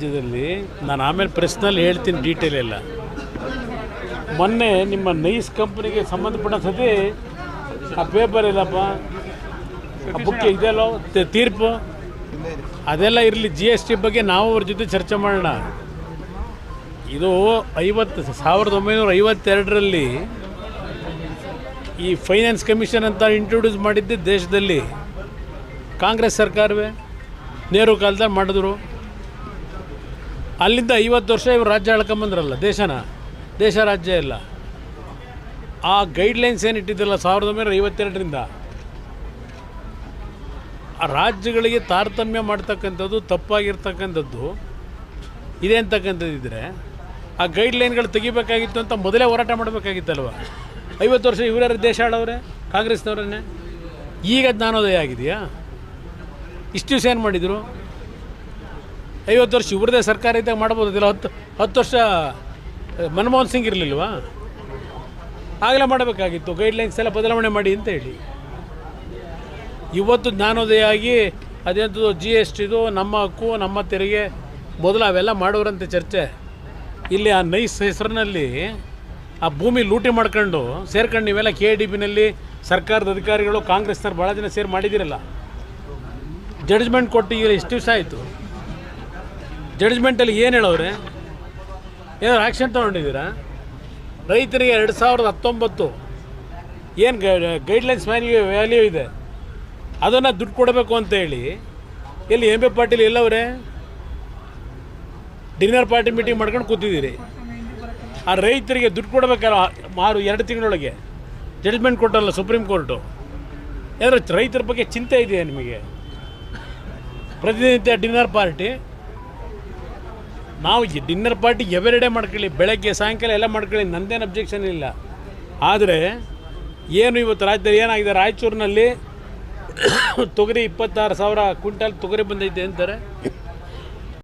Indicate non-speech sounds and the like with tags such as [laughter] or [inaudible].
ರಾಜ್ಯದಲ್ಲಿ ನಾನು ಆಮೇಲೆ ಪ್ರೆಸ್ನಲ್ಲಿ ಹೇಳ್ತೀನಿ ಡೀಟೇಲ್ ಎಲ್ಲ. ಮೊನ್ನೆ ನಿಮ್ಮ ನೈಸ್ ಕಂಪ್ನಿಗೆ ಸಂಬಂಧಪಟ್ಟ ಸತಿ ಆ ಪೇಪರ್ ಇಲ್ಲಪ್ಪ ಆ ಬುಕ್ ಇದೆಯಲ್ಲೋ ತೀರ್ಪು? ಅದೆಲ್ಲ ಇರಲಿ ಜಿ ಎಸ್ ಟಿ ಬಗ್ಗೆ ನಾವು ಅವ್ರ ಜೊತೆ ಚರ್ಚೆ ಮಾಡೋಣ. ಇದು ಐವತ್ತು, ಸಾವಿರದ ಒಂಬೈನೂರ ಐವತ್ತೆರಡರಲ್ಲಿ ಈ ಫೈನಾನ್ಸ್ ಕಮಿಷನ್ ಅಂತ ಇಂಟ್ರೊಡ್ಯೂಸ್ ಮಾಡಿದ್ದೆ ದೇಶದಲ್ಲಿ. ಕಾಂಗ್ರೆಸ್ ಸರ್ಕಾರವೇ ನೆಹರು ಕಾಲದಲ್ಲಿ ಮಾಡಿದ್ರು. ಅಲ್ಲಿಂದ ಐವತ್ತು ವರ್ಷ ಇವರು ರಾಜ್ಯ ಆಳ್ಕೊಂಬಂದ್ರಲ್ಲ, ದೇಶನ? ದೇಶ, ರಾಜ್ಯ ಇಲ್ಲ ಆ ಗೈಡ್ಲೈನ್ಸ್ ಏನು ಇಟ್ಟಿದ್ದಲ್ಲ ಸಾವಿರದ ಒಂಬೈನೂರ ಐವತ್ತೆರಡರಿಂದ? ಆ ರಾಜ್ಯಗಳಿಗೆ ತಾರತಮ್ಯ ಮಾಡ್ತಕ್ಕಂಥದ್ದು, ತಪ್ಪಾಗಿರ್ತಕ್ಕಂಥದ್ದು, ಇದೆ ಅಂತಕ್ಕಂಥದ್ದಿದ್ರೆ ಆ ಗೈಡ್ಲೈನ್ಗಳು ತೆಗಿಬೇಕಾಗಿತ್ತು ಅಂತ ಮೊದಲೇ ಹೋರಾಟ ಮಾಡಬೇಕಾಗಿತ್ತಲ್ವ? ಐವತ್ತು ವರ್ಷ ಇವರ ದೇಶ ಆಳವ್ರೆ ಕಾಂಗ್ರೆಸ್ನವರನ್ನೇ ಈಗ ಜ್ಞಾನೋದಯ ಆಗಿದೆಯಾ? ಇಷ್ಟು ದಿವಸ ಏನು ಮಾಡಿದರು? ಐವತ್ತು ವರ್ಷ ಇವ್ರದೇ ಸರ್ಕಾರ ಇದ್ದಾಗ ಮಾಡ್ಬೋದಿಲ್ಲ ಹತ್ತು ಹತ್ತು ವರ್ಷ ಮನಮೋಹನ್ ಸಿಂಗ್ ಇರಲಿಲ್ವಾ? ಆಗಲೇ ಮಾಡಬೇಕಾಗಿತ್ತು. ಗೈಡ್ಲೈನ್ಸ್ ಎಲ್ಲ ಬದಲಾವಣೆ ಮಾಡಿ ಅಂತ ಹೇಳಿ. ಇವತ್ತು ಜ್ಞಾನೋದಯ ಆಗಿ ಅದೆಂಥದ್ದು ಜಿ ಎಸ್ ಟಿದು ನಮ್ಮ ಹಕ್ಕು, ನಮ್ಮ ತೆರಿಗೆ, ಮೊದಲು ಅವೆಲ್ಲ ಮಾಡೋರಂತೆ ಚರ್ಚೆ. ಇಲ್ಲಿ ಆ ನೈಸ್ ಹೆಸರಿನಲ್ಲಿ ಆ ಭೂಮಿ ಲೂಟಿ ಮಾಡ್ಕೊಂಡು ಸೇರ್ಕೊಂಡು ನೀವೆಲ್ಲ ಕೆ ಡಿ ಬಿನಲ್ಲಿ ಸರ್ಕಾರದ ಅಧಿಕಾರಿಗಳು, ಕಾಂಗ್ರೆಸ್ನವ್ರು ಭಾಳ ಜನ ಸೇರ್ ಮಾಡಿದ್ದೀರಲ್ಲ. ಜಡ್ಜ್ಮೆಂಟ್ ಕೊಟ್ಟು ಈಗ ಎಷ್ಟು ದಿವಸ ಆಯಿತು. ಜಡ್ಜ್ಮೆಂಟಲ್ಲಿ ಏನು ಹೇಳೋರೆ ಏನಾದ್ರು ಆ್ಯಕ್ಷನ್ ತೊಗೊಂಡಿದ್ದೀರಾ? ರೈತರಿಗೆ ಎರಡು ಸಾವಿರದ ಹತ್ತೊಂಬತ್ತು ಏನು ಗೈಡ್ಲೈನ್ಸ್ ವ್ಯಾಲ್ಯೂ ವ್ಯಾಲ್ಯೂ ಇದೆ? ಅದನ್ನು ದುಡ್ಡು ಕೊಡಬೇಕು ಅಂತ ಹೇಳಿ, ಎಲ್ಲಿ ಎಂ ಬಿ ಪಾಟೀಲ್ ಎಲ್ಲವ್ರೆ? ಡಿನ್ನರ್ ಪಾರ್ಟಿ ಮೀಟಿಂಗ್ ಮಾಡ್ಕೊಂಡು ಕೂತಿದ್ದೀರಿ. ಆ ರೈತರಿಗೆ ದುಡ್ಡು ಕೊಡಬೇಕಲ್ಲ ಮಾರು ಎರಡು ತಿಂಗಳೊಳಗೆ ಜಡ್ಜ್ಮೆಂಟ್ ಕೊಟ್ಟಲ್ಲ ಸುಪ್ರೀಂ ಕೋರ್ಟು ಯಾರು ರೈತರ ಬಗ್ಗೆ ಚಿಂತೆ ಇದೆಯಾ ನಿಮಗೆ? ಪ್ರತಿನಿತ್ಯ ಡಿನ್ನರ್ ಪಾರ್ಟಿ ನಾವು ಈ ಡಿನ್ನರ್ ಪಾರ್ಟಿ ಎವರಿಡೇ ಮಾಡ್ಕೊಳ್ಳಿ, ಬೆಳಗ್ಗೆ, ಸಾಯಂಕಾಲ ಎಲ್ಲ ಮಾಡ್ಕೊಳ್ಳಿ, ನಂದೇನು ಅಬ್ಜೆಕ್ಷನ್ ಇಲ್ಲ. ಆದರೆ, ಏನು ಇವತ್ತು ರಾಜ್ಯದಲ್ಲಿ ಏನಾಗಿದೆ, ರಾಯಚೂರಿನಲ್ಲಿ [coughs] ತೊಗರಿ ಇಪ್ಪತ್ತಾರು ಸಾವಿರ ಕ್ವಿಂಟಲ್ ತೊಗರಿ ಬಂದೈತೆ ಅಂತಾರೆ.